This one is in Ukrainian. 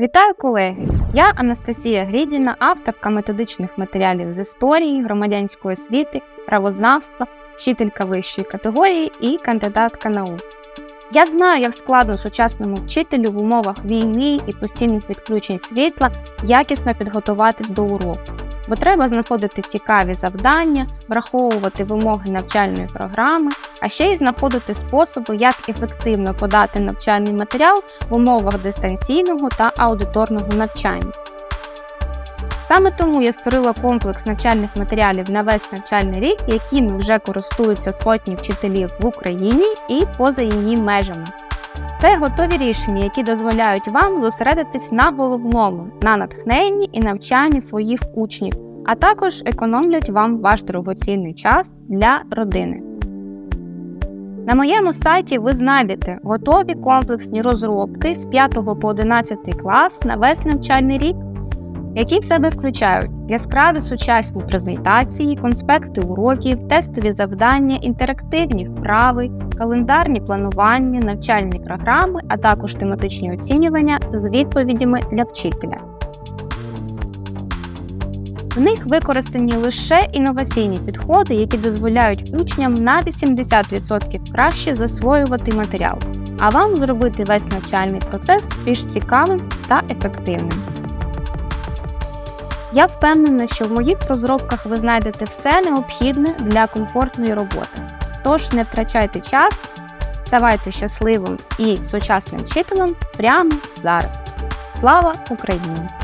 Вітаю колеги! Я Анастасія Грідіна, авторка методичних матеріалів з історії, громадянської освіти, правознавства, вчителька вищої категорії і кандидатка наук. Я знаю, як складно сучасному вчителю в умовах війни і постійних відключень світла якісно підготуватись до уроку, бо треба знаходити цікаві завдання, враховувати вимоги навчальної програми, а ще й знаходити способи, як ефективно подати навчальний матеріал в умовах дистанційного та аудиторного навчання. Саме тому я створила комплекс навчальних матеріалів на весь навчальний рік, якими вже користуються сотні вчителів в Україні і поза її межами. Це готові рішення, які дозволяють вам зосередитись на головному, на натхненні і навчанні своїх учнів, а також економлять вам ваш дорогоцінний час для родини. На моєму сайті ви знайдете готові комплексні розробки з 5 по 11 клас на весь навчальний рік, які в себе включають яскраві сучасні презентації, конспекти уроків, тестові завдання, інтерактивні вправи, календарні планування, навчальні програми, а також тематичні оцінювання з відповідями для вчителя. В них використані лише інноваційні підходи, які дозволяють учням на 80% краще засвоювати матеріал, а вам зробити весь навчальний процес більш цікавим та ефективним. Я впевнена, що в моїх розробках ви знайдете все необхідне для комфортної роботи. Тож не втрачайте час, ставайте щасливим і сучасним вчителем прямо зараз. Слава Україні!